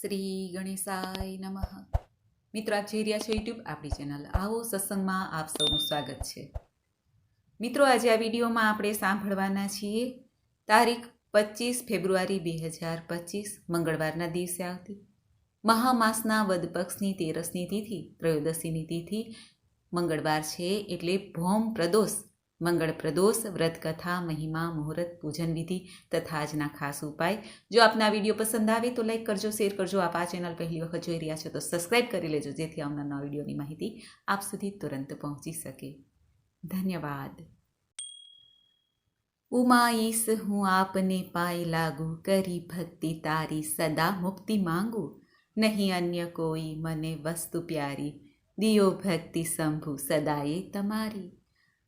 શ્રી ગણેશાય નમઃ. મિત્રો આપ જોઈ રહ્યા છો યુટ્યુબ, આપણી ચેનલ આવો સત્સંગમાં આપ સૌનું સ્વાગત છે. મિત્રો, આજે આ વિડીયોમાં આપણે સાંભળવાના છીએ તારીખ પચીસ ફેબ્રુઆરી બે હજાર પચીસ, મંગળવારના દિવસે આવતી. મહામાસના વદ પક્ષની તેરસની તિથિ, ત્રયોદશીની તિથિ, મંગળવાર છે એટલે ભૌમ પ્રદોષ. મંગળ પ્રદોષ વ્રતકથા, મહિમા, મુહૂર્ત, પૂજન વિધિ તથા આજના ખાસ ઉપાય. જો આપના વીડિયો પસંદ આવે તો લાઈક કરજો, શેર કરજો. આપ આ ચેનલ પહેલી વખત જોઈ રહ્યા છો તો સબસ્ક્રાઈબ કરી લેજો, જેથી આવનારના વિડીયોની માહિતી આપ સુધી તુરંત પહોંચી શકે. ધન્યવાદ. ઉમાઈશ, હું આપને પાય લાગુ કરી ભક્તિ તારી સદા મુક્તિ માંગુ. નહીં અન્ય કોઈ મને વસ્તુ પ્યારી, દિયો ભક્તિ શંભુ સદાએ તમારી.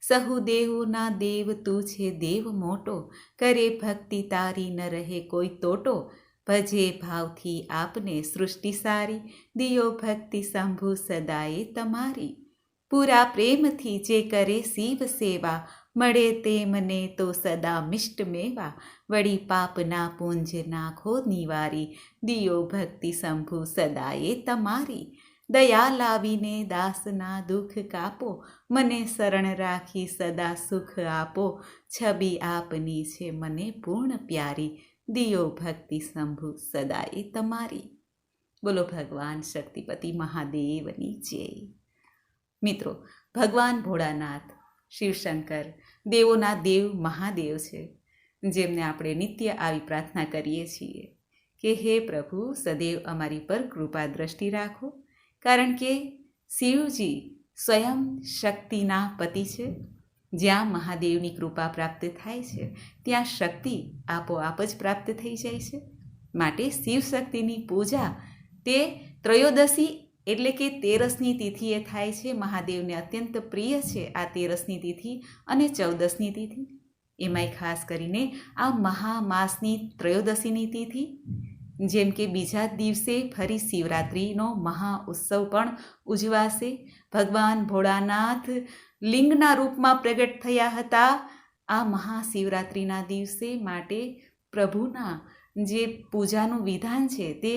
સહુ દેવોના દેવ તું છે દેવ મોટો. કરે ભક્તિ તારી ન રહે કોઈ તોટો. ભજે ભાવથી આપને સૃષ્ટિ સારી. દિયો ભક્તિ શંભુ સદાએ તમારી. પૂરા પ્રેમથી જે કરે શિવ સેવા. મળે તે મને તો સદા મિષ્ટ મેવા. વળી પાપના પૂંજ નાખો નિવારી. દિયો ભક્તિ શંભુ સદાએ તમારી. દયા લાવીને દાસના દુઃખ કાપો, મને શરણ રાખી સદા સુખ આપો. છબી આપની છે મને પૂર્ણ પ્યારી, દિયો ભક્તિ શંભુ સદાય તમારી. બોલો ભગવાન શક્તિપતિ મહાદેવની જય. મિત્રો, ભગવાન ભોળાનાથ, શિવશંકર, દેવોના દેવ મહાદેવ છે, જેમને આપણે નિત્ય આવી પ્રાર્થના કરીએ છીએ કે હે પ્રભુ, સદૈવ અમારી પર કૃપા દ્રષ્ટિ રાખો. કારણ કે શિવજી સ્વયં શક્તિના પતિ છે. જ્યાં મહાદેવની કૃપા પ્રાપ્ત થાય છે, ત્યાં શક્તિ આપોઆપ જ પ્રાપ્ત થઈ જાય છે. માટે શિવ શક્તિની પૂજા તે ત્રયોદશી એટલે કે તેરસની તિથિએ થાય છે. મહાદેવને અત્યંત પ્રિય છે આ તેરસની તિથિ અને ચૌદસની તિથિ. એમાંય ખાસ કરીને આ મહામાસની ત્રયોદશીની તિથિ જેમ કે બીજા દિવસે ફરી શિવરાત્રિનો મહા ઉત્સવ પણ ઉજવાશે. ભગવાન ભોળાનાથ લિંગના રૂપમાં પ્રગટ થયા હતા. આ મહાશિવરાત્રિના દિવસે માટે પ્રભુના જે પૂજાનું વિધાન છે તે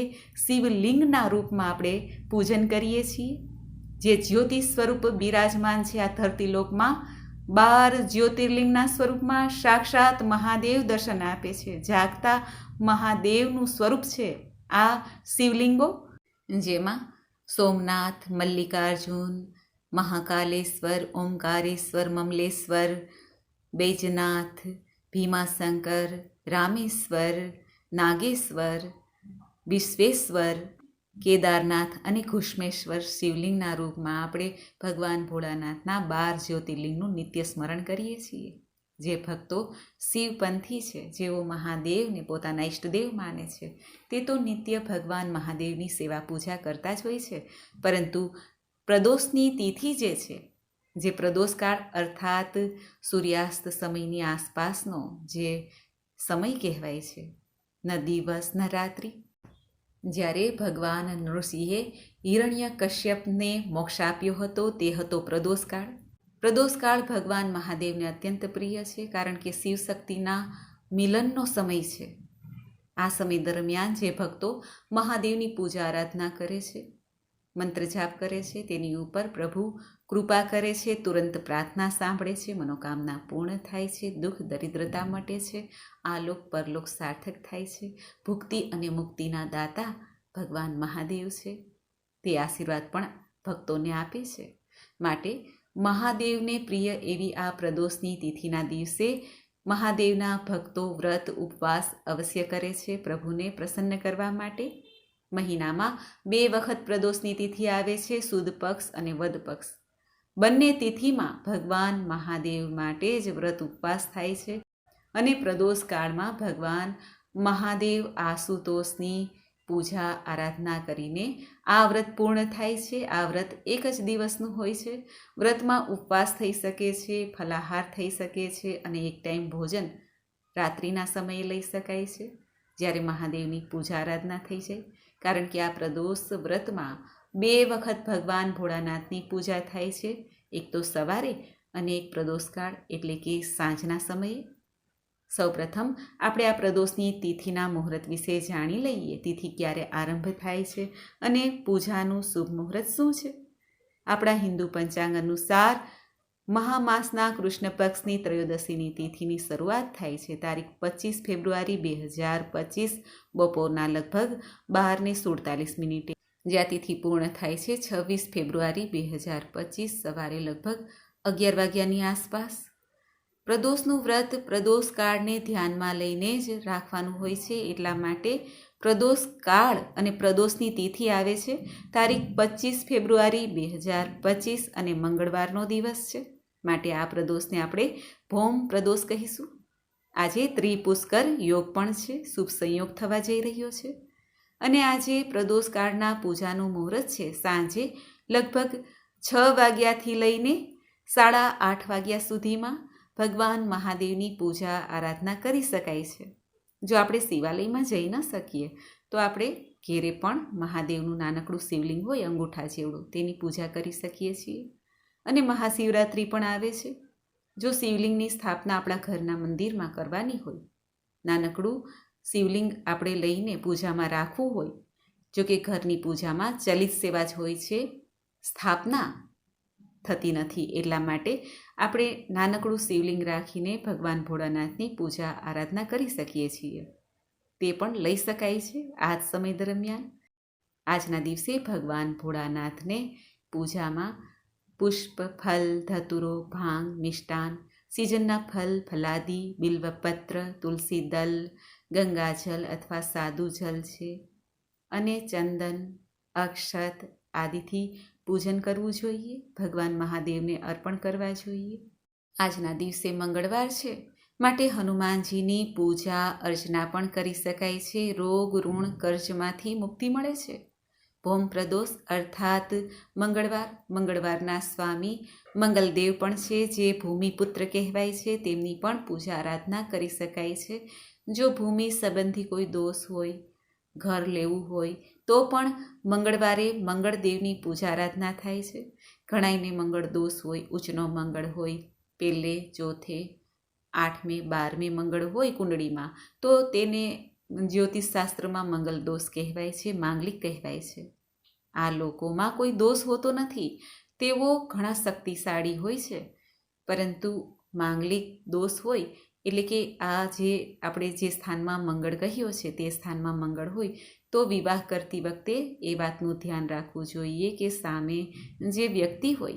શિવલિંગના રૂપમાં આપણે પૂજન કરીએ છીએ. જે જ્યોતિ સ્વરૂપ બિરાજમાન છે આ ધરતીલોકમાં બાર જ્યોતિર્લિંગના સ્વરૂપમાં સાક્ષાત મહાદેવ દર્શન આપે છે. જાગતા મહાદેવનું સ્વરૂપ છે આ શિવલિંગો, જેમાં સોમનાથ, મલ્લિકાર્જુન, મહાકાલેશ્વર, ઓમકારેશ્વર, મમલેશ્વર, બૈજનાથ, ભીમાશંકર, રામેશ્વર, નાગેશ્વર, વિશ્વેશ્વર કેદારનાથ અને ઘુષ્મેશ્વર શિવલિંગના રૂપમાં આપણે ભગવાન ભોળાનાથના બાર જ્યોતિર્લિંગનું નિત્ય સ્મરણ કરીએ છીએ. જે ભક્તો શિવપંથી છે, જેઓ મહાદેવને પોતાના ઈષ્ટદેવ માને છે, તે તો નિત્ય ભગવાન મહાદેવની સેવા પૂજા કરતા જ હોય છે. પરંતુ પ્રદોષની તિથિ જે છે, જે પ્રદોષકાળ અર્થાત સૂર્યાસ્ત સમયની આસપાસનો જે સમય કહેવાય છે, ન દિવસ, ન રાત્રિ જ્યારે ભગવાન નૃસિંહે હિરણ્ય કશ્યપને મોક્ષ આપ્યો હતો, તે હતો પ્રદોષકાળ. પ્રદોષકાળ ભગવાન મહાદેવને અત્યંત પ્રિય છે, કારણ કે શિવશક્તિના મિલનનો સમય છે. આ સમય દરમિયાન જે ભક્તો મહાદેવની પૂજા આરાધના કરે છે. મંત્ર જાપ કરે છે, તેની ઉપર પ્રભુ કૃપા કરે છે, તુરંત પ્રાર્થના સાંભળે છે, મનોકામના પૂર્ણ થાય છે, દુઃખ દરિદ્રતા મટે છે આલોક પરલોક સાર્થક થાય છે, ભુક્તિ અને મુક્તિના દાતા ભગવાન મહાદેવ છે, તે આશીર્વાદ પણ ભક્તોને આપે છે. માટે મહાદેવને પ્રિય એવી આ પ્રદોષની તિથિના દિવસે મહાદેવના ભક્તો વ્રત ઉપવાસ અવશ્ય કરે છે, પ્રભુને પ્રસન્ન કરવા માટે મહિનામાં બે વખત પ્રદોષની તિથિ આવે છે, સુદ પક્ષ અને વદ પક્ષ. બંને તિથિમાં ભગવાન મહાદેવ માટે જ વ્રત ઉપવાસ થાય છે અને પ્રદોષ કાળમાં ભગવાન મહાદેવ આશુતોષની પૂજા આરાધના કરીને આ વ્રત પૂર્ણ થાય છે. આ વ્રત એક જ દિવસનું હોય છે. વ્રતમાં ઉપવાસ થઈ શકે છે, ફલાહાર થઈ શકે છે અને એક ટાઈમ ભોજન રાત્રિના સમયે લઈ શકાય છે, જ્યારે મહાદેવની પૂજા આરાધના થઈ જાય. કારણ કે આ પ્રદોષ વ્રતમાં બે વખત ભગવાન ભોળાનાથની પૂજા થાય છે. એક તો સવારે અને એક પ્રદોષકાળ, એટલે કે સાંજના સમયે. સૌપ્રથમ આપણે આ પ્રદોષની તિથિના મુહૂર્ત વિશે જાણી લઈએ, તિથિ ક્યારે આરંભ થાય છે અને પૂજાનું શુભ મુહૂર્ત શું છે. આપણા હિન્દુ પંચાંગ અનુસાર મહામાસના કૃષ્ણ પક્ષની ત્રયોદશીની તિથિની શરૂઆત થાય છે. તારીખ પચીસ ફેબ્રુઆરી બે હજાર પચીસ, બપોરના લગભગ બારને સુડતાલીસ મિનિટે. જ્યાં તિથિ પૂર્ણ થાય છે છવ્વીસ ફેબ્રુઆરી બે હજાર પચીસ, સવારે લગભગ અગિયાર વાગ્યાની આસપાસ. પ્રદોષનું વ્રત પ્રદોષ કાળને ધ્યાનમાં લઈને જ રાખવાનું હોય છે. એટલા માટે પ્રદોષ કાળ અને પ્રદોષની તિથિ આવે છે. તારીખ પચીસ ફેબ્રુઆરી બે હજાર પચીસ અને મંગળવારનો દિવસ છે. માટે આ પ્રદોષને આપણે ભૌમ પ્રદોષ કહીશું. આજે ત્રિપુષ્કર યોગ પણ છે, શુભ સંયોગ થવા જઈ રહ્યો છે. અને આજે પ્રદોષ કાળના પૂજાનું મુહૂર્ત છે. સાંજે લગભગ છ વાગ્યાથી લઈને સાડા આઠ વાગ્યા સુધીમાં ભગવાન મહાદેવની પૂજા આરાધના કરી શકાય છે. જો આપણે શિવાલયમાં જઈ ન શકીએ, તો આપણે ઘેરે પણ મહાદેવનું નાનકડું શિવલિંગ હોય, અંગૂઠા જેવડું, તેની પૂજા કરી શકીએ છીએ. અને મહાશિવરાત્રિ પણ આવે છે. જો શિવલિંગની સ્થાપના આપણા ઘરના મંદિરમાં કરવાની હોય, નાનકડું શિવલિંગ આપણે લઈને પૂજામાં રાખવું હોય, જો કે ઘરની પૂજામાં ચલિત સેવા જ હોય છે, સ્થાપના થતી નથી. એટલા માટે આપણે નાનકડું શિવલિંગ રાખીને ભગવાન ભોળાનાથની પૂજા આરાધના કરી શકીએ છીએ. તે પણ લઈ શકાય છે આ જ સમય દરમિયાન. આજના દિવસે ભગવાન ભોળાનાથને પૂજામાં પુષ્પ, ફલ, ધતુરો, ભાંગ, મિષ્ટાન, સિઝનના ફલ, ફલાદી, બિલ્વપત્ર, તુલસી દલ, ગંગાજલ અથવા સાદુ જલ છે. અને ચંદન, અક્ષત આદિથી પૂજન કરવું જોઈએ. ભગવાન મહાદેવને અર્પણ કરવા જોઈએ. આજના દિવસે મંગળવાર છે. માટે હનુમાનજીની પૂજા, અર્ચના પણ કરી શકાય છે. રોગ, ઋણ, કર્જમાંથી મુક્તિ મળે છે. ભૌમ પ્રદોષ અર્થાત મંગળવાર. મંગળવારના સ્વામી મંગલદેવ પણ છે, જે ભૂમિપુત્ર કહેવાય છે, તેમની પણ પૂજા આરાધના કરી શકાય છે. જો ભૂમિ સંબંધી કોઈ દોષ હોય, ઘર લેવું હોય, તો પણ મંગળવારે મંગળદેવની પૂજા આરાધના થાય છે. ઘણાઈને મંગળ દોષ હોય, ઉચ્ચનો મંગળ હોય પહેલે ચોથે, આઠમે, બારમે મંગળ હોય કુંડળીમાં, તો તેને જ્યોતિષશાસ્ત્રમાં મંગલ દોષ કહેવાય છે, માંગલિક કહેવાય છે. આ લોકોમાં કોઈ દોષ હોતો નથી, તેઓ ઘણા શક્તિશાળી હોય છે. પરંતુ માંગલિક દોષ હોય, એટલે કે આ જે આપણે જે સ્થાનમાં મંગળ કહ્યો છે, તે સ્થાનમાં મંગળ હોય, તો વિવાહ કરતી વખતે એ વાતનું ધ્યાન રાખવું જોઈએ કે સામે જે વ્યક્તિ હોય,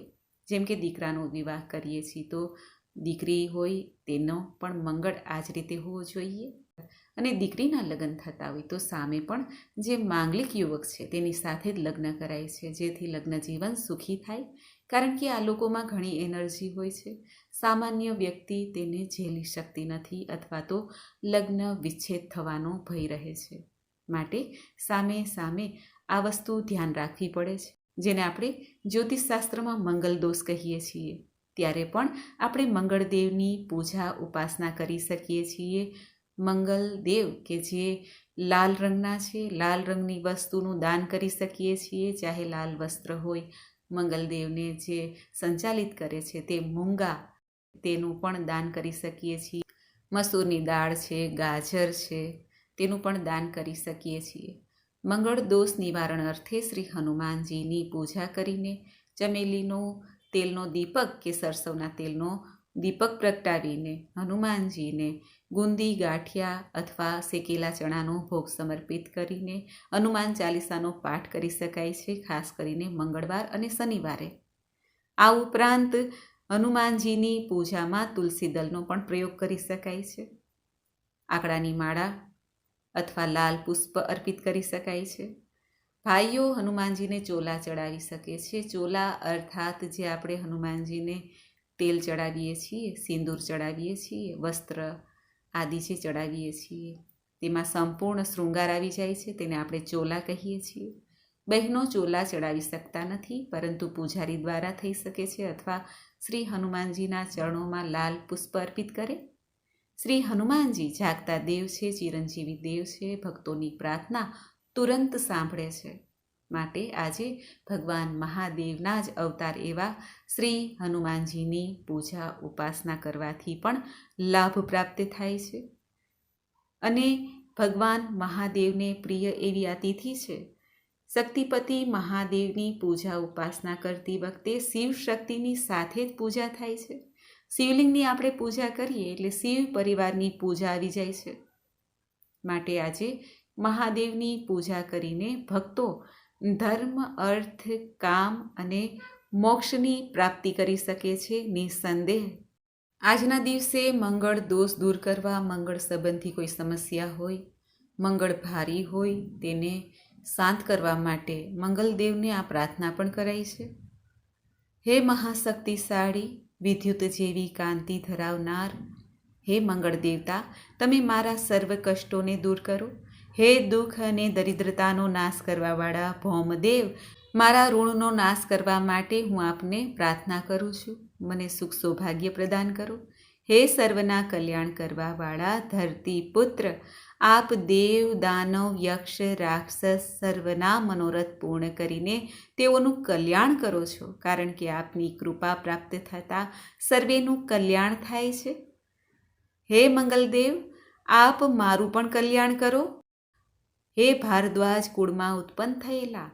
જેમ કે દીકરાનો વિવાહ કરીએ છીએ તો દીકરી હોય, તેનો પણ મંગળ આ જ રીતે હોવો જોઈએ. અને દીકરીના લગ્ન થતા હોય તો સામે પણ જે માંગલિક યુવક છે તેની સાથે જ લગ્ન કરાય છે, જેથી લગ્ન જીવન સુખી થાય. કારણ કે આ લોકોમાં ઘણી એનર્જી હોય છે. સામાન્ય વ્યક્તિ તેને ઝેલી શકતી નથી અથવા તો લગ્ન વિચ્છેદ થવાનો ભય રહે છે. માટે સામે સામે આ વસ્તુ ધ્યાન રાખવી પડે છે. જેને આપણે જ્યોતિષશાસ્ત્રમાં મંગલ દોષ કહીએ છીએ. ત્યારે પણ આપણે મંગળદેવની પૂજા ઉપાસના કરી શકીએ છીએ. મંગલદેવ કે જે લાલ રંગના છે, લાલ રંગની વસ્તુનું દાન કરી શકીએ છીએ, ચાહે લાલ વસ્ત્ર હોય. મંગલદેવને જે સંચાલિત કરે છે તે મૂંગા તેનું પણ દાન કરી શકીએ છીએ. મસૂરની દાળ છે, ગાજર છે, તેનું પણ દાન કરી શકીએ છીએ. મંગળ દોષ નિવારણ અર્થે શ્રી હનુમાનજીની પૂજા કરીને ચમેલીનો તેલનો દીપક કે સરસવના તેલનો દીપક પ્રગટાવીને, હનુમાનજીને, ગુંદી, ગાંઠિયા અથવા શેકેલા ચણાનો ભોગ સમર્પિત કરીને હનુમાન ચાલીસાનો પાઠ કરી શકાય છે, ખાસ કરીને મંગળવાર અને શનિવારે. આ ઉપરાંત હનુમાનજીની પૂજામાં તુલસી દલનો પણ પ્રયોગ કરી શકાય છે. આકડાની માળા અથવા લાલ પુષ્પ અર્પિત કરી શકાય છે. ભાઈઓ હનુમાનજીને ચોલા ચડાવી શકે છે. ચોલા અર્થાત જે આપણે હનુમાનજીને તેલ ચડાવીએ છીએ, સિંદૂર ચડાવીએ છીએ, વસ્ત્ર આદિ જે ચડાવીએ છીએ, તેમાં સંપૂર્ણ શૃંગાર આવી જાય છે, તેને આપણે ચોલા કહીએ છીએ. બહેનો ચોલા ચડાવી શકતા નથી, પરંતુ પૂજારી દ્વારા થઈ શકે છે અથવા શ્રી હનુમાનજીના ચરણોમાં લાલ પુષ્પ અર્પિત કરે. શ્રી હનુમાનજી જાગતા દેવ છે, ચિરંજીવી દેવ છે, ભક્તોની પ્રાર્થના તુરંત સાંભળે છે. માટે આજે ભગવાન મહાદેવના જ અવતાર એવા શ્રી હનુમાનજીની પૂજા ઉપાસના કરવાથી પણ લાભ પ્રાપ્ત થાય છે. અને ભગવાન મહાદેવને પ્રિય એવી આ તિથિ છે. શક્તિપતિ મહાદેવની પૂજા ઉપાસના કરતી વખતે શિવ શક્તિની સાથે જ પૂજા થાય છે. શિવલિંગની આપણે પૂજા કરીએ એટલે શિવ પરિવારની પૂજા આવી જાય છે. માટે આજે મહાદેવની પૂજા કરીને ભક્તો ધર્મ, અર્થ, કામ અને મોક્ષની પ્રાપ્તિ કરી શકે છે નિસંદેહ. આજના દિવસે મંગળ દોષ દૂર કરવા, મંગળ સંબંધી કોઈ સમસ્યા હોય, મંગળ ભારી હોય તેને શાંત કરવા માટે મંગલદેવને આ પ્રાર્થના પણ કરાઈ છે. હે મહાશક્તિશાળી, વિદ્યુત જેવી કાંતિ ધરાવનાર, હે મંગળ દેવતા, તમે મારા સર્વ કષ્ટોને દૂર કરો. હે દુઃખ અને દરિદ્રતાનો નાશ કરવાવાળા ભૌમદેવ, મારા ઋણનો નાશ કરવા માટે હું આપને પ્રાર્થના કરું છું. મને સુખ સૌભાગ્ય પ્રદાન કરો. હે સર્વના કલ્યાણ કરવાવાળા ધરતી પુત્ર, આપ દેવ, દાનવ, યક્ષ, રાક્ષસ સર્વના મનોરથ પૂર્ણ કરીને તેઓનું કલ્યાણ કરો છો, કારણ કે આપની કૃપા પ્રાપ્ત થતાં સર્વેનું કલ્યાણ થાય છે. હે મંગલદેવ, આપ મારું પણ કલ્યાણ કરો. હે ભારદ્વાજ કુળમાં ઉત્પન્ન થયેલા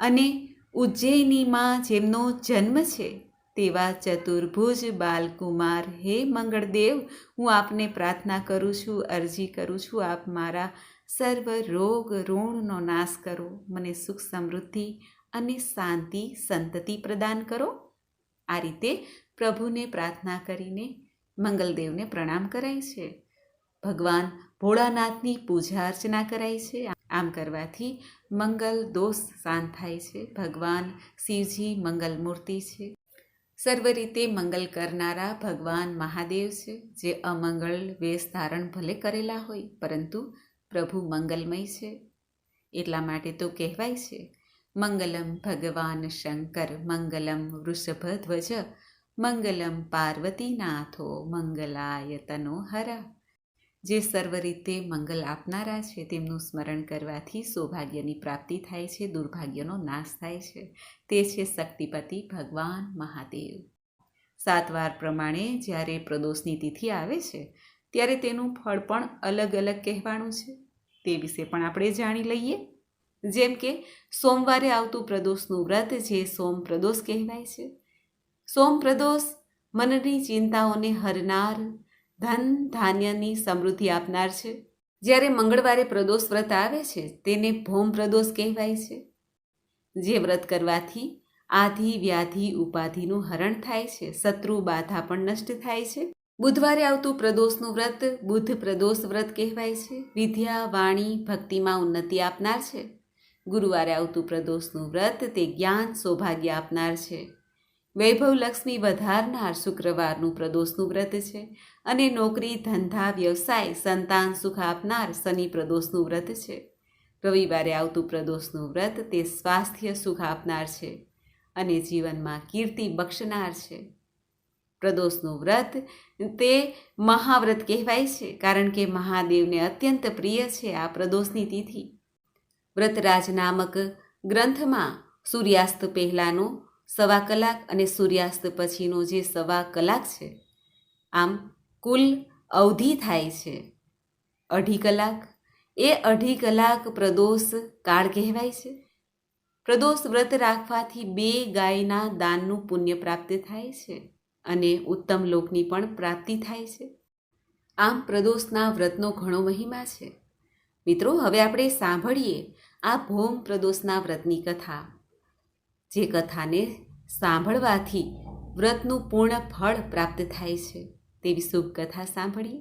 અને ઉજ્જૈનીમાં જેમનો જન્મ છે તેવા ચતુર્ભુજ બાલકુમાર, હે મંગળદેવ, હું આપને પ્રાર્થના કરું છું, અરજી કરું છું, આપ મારા સર્વ રોગ ઋણનો નાશ કરો, મને સુખ સમૃદ્ધિ અને શાંતિ, સંતતિ પ્રદાન કરો. આ રીતે પ્રભુને પ્રાર્થના કરીને મંગલદેવને પ્રણામ કરાય છે. ભગવાન ભોળાનાથની પૂજા અર્ચના કરાય છે. આમ કરવાથી મંગલ દોષ શાંત થાય છે. ભગવાન શિવજી મંગલ મૂર્તિ છે. સર્વ રીતે મંગલ કરનારા ભગવાન મહાદેવ છે, જે અમંગળ વેશ ધારણ ભલે કરેલા હોય, પરંતુ પ્રભુ મંગલમય છે. એટલા માટે તો કહેવાય છે, મંગલમ ભગવાન શંકર, મંગલમ વૃષભધ્વજ મંગલમ પાર્વતીનાથો, મંગલાય તનો હરા જે સર્વ રીતે મંગલ આપનારા છે, તેમનું સ્મરણ કરવાથી સૌભાગ્યની પ્રાપ્તિ થાય છે, દુર્ભાગ્યનો નાશ થાય છે. તે છે શક્તિપતિ ભગવાન મહાદેવ. સાતવાર પ્રમાણે જ્યારે પ્રદોષની તિથિ આવે છે, ત્યારે તેનું ફળ પણ અલગ અલગ કહેવાનું છે. તે વિશે પણ આપણે જાણી લઈએ. જેમ કે, સોમવારે આવતું પ્રદોષનું વ્રત જે સોમ પ્રદોષ કહેવાય છે. સોમ પ્રદોષ મનની ચિંતાઓને હરનાર ધન ધાન્યની સમૃદ્ધિ આપનાર છે. જ્યારે મંગળવારે પ્રદોષ વ્રત આવે છે, તેને ભૌમ પ્રદોષ કહેવાય છે. જે વ્રત કરવાથી આધિ, વ્યાધિ, ઉપાધિનું હરણ થાય છે. શત્રુ, બાધા પણ નષ્ટ થાય છે. બુધવારે આવતું પ્રદોષનું વ્રત બુદ્ધ પ્રદોષ વ્રત કહેવાય છે. વિદ્યા, વાણી, ભક્તિમાં ઉન્નતિ આપનાર છે. ગુરુવારે આવતું પ્રદોષનું વ્રત તે જ્ઞાન, સૌભાગ્ય આપનાર છે. વૈભવ લક્ષ્મી વધારનાર શુક્રવારનું પ્રદોષનું વ્રત છે અને નોકરી, ધંધા, વ્યવસાય, સંતાન સુખ આપનાર શનિ પ્રદોષનું વ્રત છે. રવિવારે આવતું પ્રદોષનું વ્રત તે સ્વાસ્થ્ય સુખ આપનાર છે અને જીવનમાં કીર્તિ બક્ષનાર છે. પ્રદોષનું વ્રત તે મહાવ્રત કહેવાય છે કારણ કે મહાદેવને અત્યંત પ્રિય છે આ પ્રદોષની તિથિ. વ્રતરાજ નામક ગ્રંથમાં સૂર્યાસ્ત પહેલાંનો સવા કલાક અને સૂર્યાસ્ત પછીનો જે સવા કલાક છે, આમ કુલ અવધિ થાય છે. અઢી કલાક. એ અઢી કલાક પ્રદોષ કાળ કહેવાય છે. પ્રદોષ વ્રત રાખવાથી બે ગાયના દાનનું પુણ્ય પ્રાપ્ત થાય છે અને ઉત્તમ લોકની પણ પ્રાપ્તિ થાય છે. આમ પ્રદોષના વ્રતનો ઘણો મહિમા છે. મિત્રો, હવે આપણે સાંભળીએ આ ભૌમ પ્રદોષના વ્રતની કથા. જે કથાને સાંભળવાથી વ્રતનું પૂર્ણ ફળ પ્રાપ્ત થાય છે. તેવી શુભ કથા સાંભળીએ.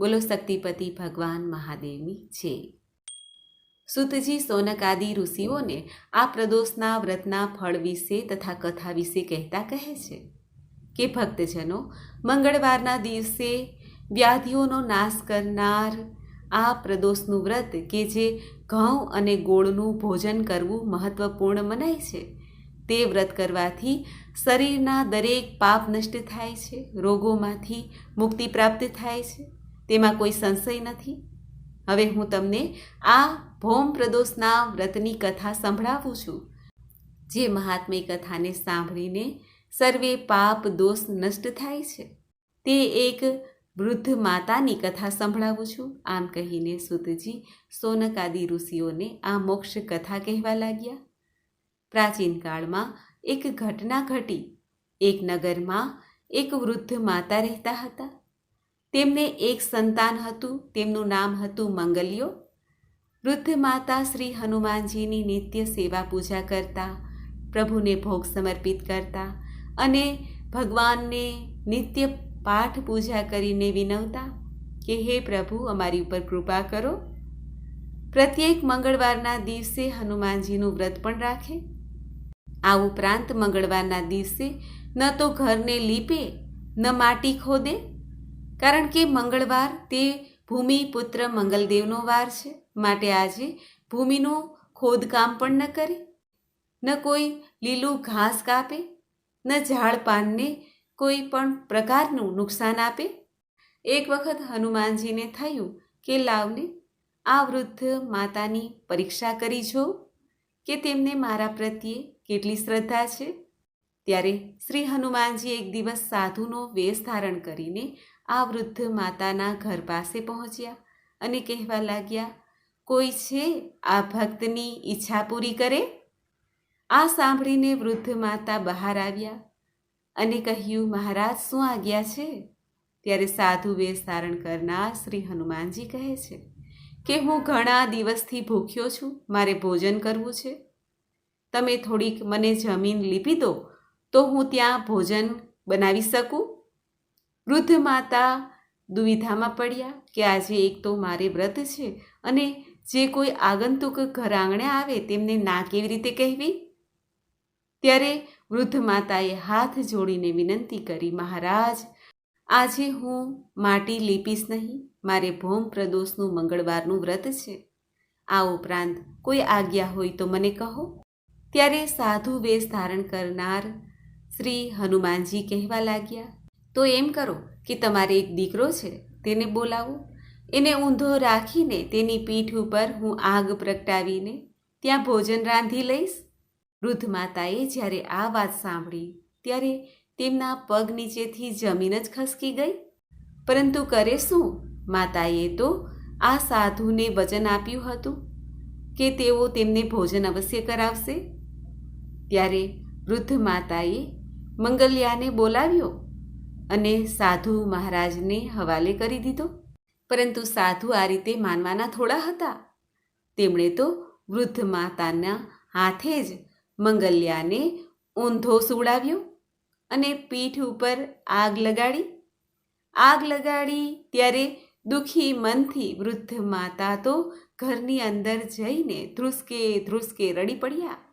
બોલો શક્તિપતિ ભગવાન મહાદેવની છે સુતજી આદિ ઋષિઓને આ પ્રદોષના વ્રતના ફળ વિશે તથા કથા વિશે કહેતા કહે છે કે, ભક્તજનો, મંગળવારના દિવસે વ્યાધિઓનો નાશ કરનાર આ પ્રદોષનું વ્રત કે જે ઘઉં અને ગોળનું ભોજન કરવું મહત્વપૂર્ણ મનાય છે તે વ્રત કરવાથી શરીરના દરેક પાપ નષ્ટ થાય છે, રોગોમાંથી મુક્તિ પ્રાપ્ત થાય છે. તેમાં કોઈ સંશય નથી. હવે હું તમને આ ભૌમ પ્રદોષના વ્રતની કથા સંભળાવું છું. જે મહાત્મય કથાને સાંભળીને સર્વે પાપ દોષ નષ્ટ થાય છે. તે એક વૃદ્ધ માતાની કથા સંભળાવું છું. આમ કહીને સુતજી સોનક આદિ ઋષિઓને આ મોક્ષ કથા કહેવા લાગ્યા. પ્રાચીન કાળમાં એક ઘટના ઘટી. એક નગરમાં એક વૃદ્ધ માતા રહેતા હતા. તેમને એક સંતાન હતું. તેમનું નામ હતું મંગલ્યો. વૃદ્ધ માતા શ્રી હનુમાનજીની નિત્ય સેવા પૂજા કરતા, પ્રભુને ભોગ સમર્પિત કરતા અને ભગવાનને નિત્ય પાઠ પૂજા કરીને વિનવતા કે, હે પ્રભુ, અમારી ઉપર કૃપા કરો. પ્રત્યેક મંગળવારના દિવસે હનુમાનજીનું વ્રત પણ રાખે. આ ઉપરાંત મંગળવારના દિવસે ન તો ઘરને લીપે, ન માટી ખોદે, કારણ કે મંગળવાર તે ભૂમિપુત્ર મંગલદેવનો વાર છે. માટે આજે ભૂમિનું ખોદકામ પણ ન કરે. ન કોઈ લીલું ઘાસ કાપે, ન ઝાડ પાનને કોઈ પણ પ્રકારનું નુકસાન આપે. એક વખત હનુમાનજીને થયું કે લાવને, આ વૃદ્ધ માતાની પરીક્ષા કરી જો, કે તેમને મારા પ્રત્યે કેટલી શ્રદ્ધા છે? ત્યારે શ્રી હનુમાનજી એક દિવસ સાધુનો વેશ ધારણ કરીને આ વૃદ્ધ માતાના ઘર પાસે પહોંચ્યા અને કહેવા લાગ્યા, કોઈ છે આ ભક્તની ઈચ્છા પૂરી કરે? આ સાંભળીને વૃદ્ધ માતા બહાર આવ્યા અને કહ્યું, મહારાજ, શું આજ્ઞા છે? ત્યારે સાધુ વેશ ધારણ કરનાર શ્રી હનુમાનજી કહે છે કે, હું ઘણા દિવસથી ભૂખ્યો છું, મારે ભોજન કરવું છે. તમે થોડીક મને જમીન લીપી દો, તો હું ત્યાં ભોજન બનાવી શકું? વૃદ્ધ માતા દુવિધામાં પડ્યા કે આજે એક તો મારે વ્રત છે અને જે કોઈ આગંતુક ઘર આંગણે આવે તેમને ના કેવી રીતે કહેવી? ત્યારે વૃદ્ધ માતાએ હાથ જોડીને વિનંતી કરી, મહારાજ, આજે હું માટી લીપીશ નહીં, મારે ભૌમ પ્રદોષનું મંગળવારનું વ્રત છે. આ ઉપરાંત કોઈ આજ્ઞા હોય તો મને કહો. ત્યારે સાધુ વેશ ધારણ કરનાર શ્રી હનુમાનજી કહેવા લાગ્યા, તો એમ કરો કે તમારે એક દીકરો છે, તેને બોલાવો. એને ઊંધો રાખીને તેની પીઠ ઉપર હું આગ પ્રગટાવીને ત્યાં ભોજન રાંધી લઈશ. વૃદ્ધ માતાએ જ્યારે આ વાત સાંભળી, ત્યારે તેમના પગ નીચેથી જમીન જ ખસકી ગઈ. પરંતુ કરે શું? માતાએ તો આ સાધુને વચન આપ્યું હતું કે તેઓ તેમને ભોજન અવશ્ય કરાવશે. ત્યારે વૃદ્ધ માતાએ મંગલ્યાને બોલાવ્યો અને સાધુ મહારાજને હવાલે કરી દીધો. પરંતુ સાધુ આ રીતે માનવાના થોડા હતા. તેમણે તો વૃદ્ધ માતાના હાથે જ મંગલ્યાને ઊંધો સુવડાવ્યો અને પીઠ ઉપર આગ લગાડી. આગ લગાડી ત્યારે દુઃખી મનથી વૃદ્ધ માતા તો ઘરની અંદર જઈને ધ્રુસકે ધ્રુસકે રડી પડ્યા.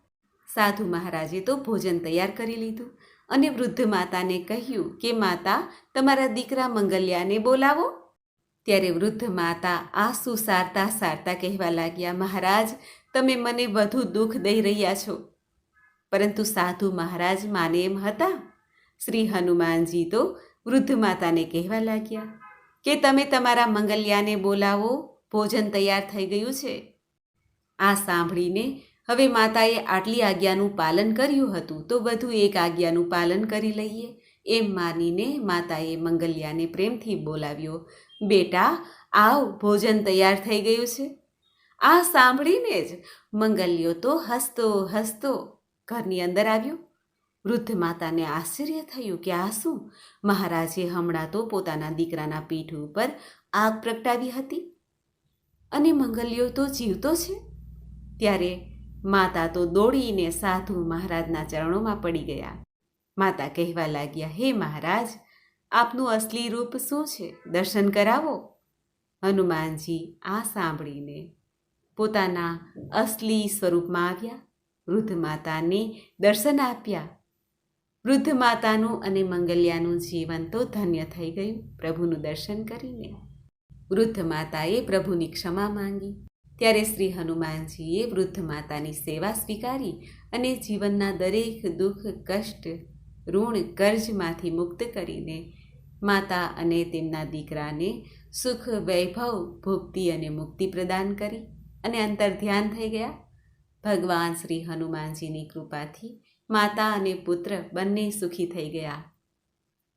સાધુ મહારાજે તો ભોજન તૈયાર કરી લીધું અને વૃદ્ધ માતાને કહ્યું કે, માતા, તમારા દીકરા મંગલ્યાને બોલાવો. ત્યારે વૃદ્ધ માતા આંસુ સારતા સારતા કહેવા લાગ્યા, મહારાજ, તમે મને વધુ દુઃખ દઈ રહ્યા છો. પરંતુ સાધુ મહારાજ માને એમ હતા. શ્રી હનુમાનજી તો વૃદ્ધ માતાને કહેવા લાગ્યા, કે તમે તમારા મંગલ્યાને બોલાવો, ભોજન તૈયાર થઈ ગયું છે. આ સાંભળીને હવે માતાએ આટલી આજ્ઞાનું પાલન કર્યું હતું તો વધુ એક આજ્ઞાનું પાલન કરી લઈએ. એમ માનીને માતાએ મંગલ્યાને પ્રેમથી બોલાવ્યો, બેટા, આવ, ભોજન તૈયાર થઈ ગયું છે. આ સાંભળીને જ? મંગલ્યો તો હસતો હસતો ઘરની અંદર આવ્યો. વૃદ્ધ માતાને આશ્ચર્ય થયું કે આ શું? મહારાજે હમણાં તો પોતાના દીકરાના પીઠ ઉપર આગ પ્રગટાવી હતી. અને મંગલ્યો તો જીવતો છે. ત્યારે માતા તો દોડીને સાધુ મહારાજના ચરણોમાં પડી ગયા. માતા કહેવા લાગ્યા, હે મહારાજ, આપનું અસલી રૂપ શું છે? દર્શન કરાવો. હનુમાનજી આ સાંભળીને પોતાના અસલી સ્વરૂપમાં આવ્યા. વૃદ્ધ માતાને દર્શન આપ્યા. વૃદ્ધ માતાનું અને મંગલ્યાનું જીવન તો ધન્ય થઈ ગયું. પ્રભુનું દર્શન કરીને વૃદ્ધ માતાએ પ્રભુની ક્ષમા માંગી. ત્યારે શ્રી હનુમાનજીએ વૃદ્ધ માતાની સેવા સ્વીકારી અને જીવનના દરેક દુઃખ, કષ્ટ, ઋણ, કર્જમાંથી મુક્ત કરીને માતા અને તેમના દીકરાને સુખ, વૈભવ ભુક્તિ અને મુક્તિ પ્રદાન કરી અને અંતર ધ્યાન થઈ ગયા. ભગવાન શ્રી હનુમાનજીની કૃપાથી માતા અને પુત્ર બંને સુખી થઈ ગયા.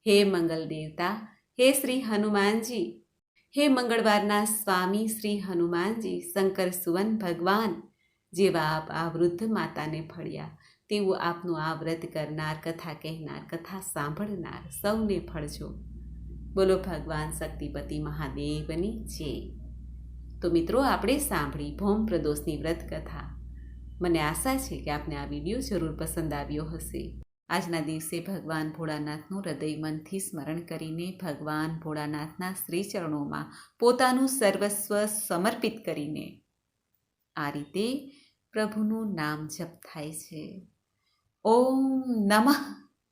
હે મંગલ દેવતા, હે શ્રી હનુમાનજી હે મંગળવારના સ્વામી શ્રી હનુમાનજી, શંકર સુવન ભગવાન, જેવા આપ આ વૃદ્ધ માતાને ફળ્યા. તેવું આપનું આ વ્રત કરનાર, કથા કહેનાર, કથા સાંભળનાર સૌને ફળજો. બોલો ભગવાન શક્તિપતિ મહાદેવની જય તો મિત્રો, આપણે સાંભળી ભૌમ પ્રદોષની વ્રત કથા. મને આશા છે કે આપને આ વીડિયો જરૂર પસંદ આવ્યો હશે. આજના દિવસે ભગવાન ભોળાનાથનું હૃદય મનથી સ્મરણ કરીને ભગવાન ભોળાનાથના શ્રી ચરણોમાં પોતાનું સર્વસ્વ સમર્પિત કરીને આ રીતે પ્રભુનું નામ જપ થાય છે. ઓમ નમઃ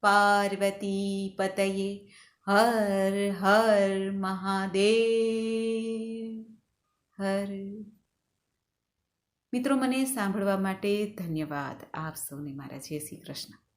પાર્વતી પતયે, હર હર મહાદેવ, હર. મિત્રો, મને સાંભળવા માટે ધન્યવાદ. આપ સૌને મારા જય શ્રી કૃષ્ણ.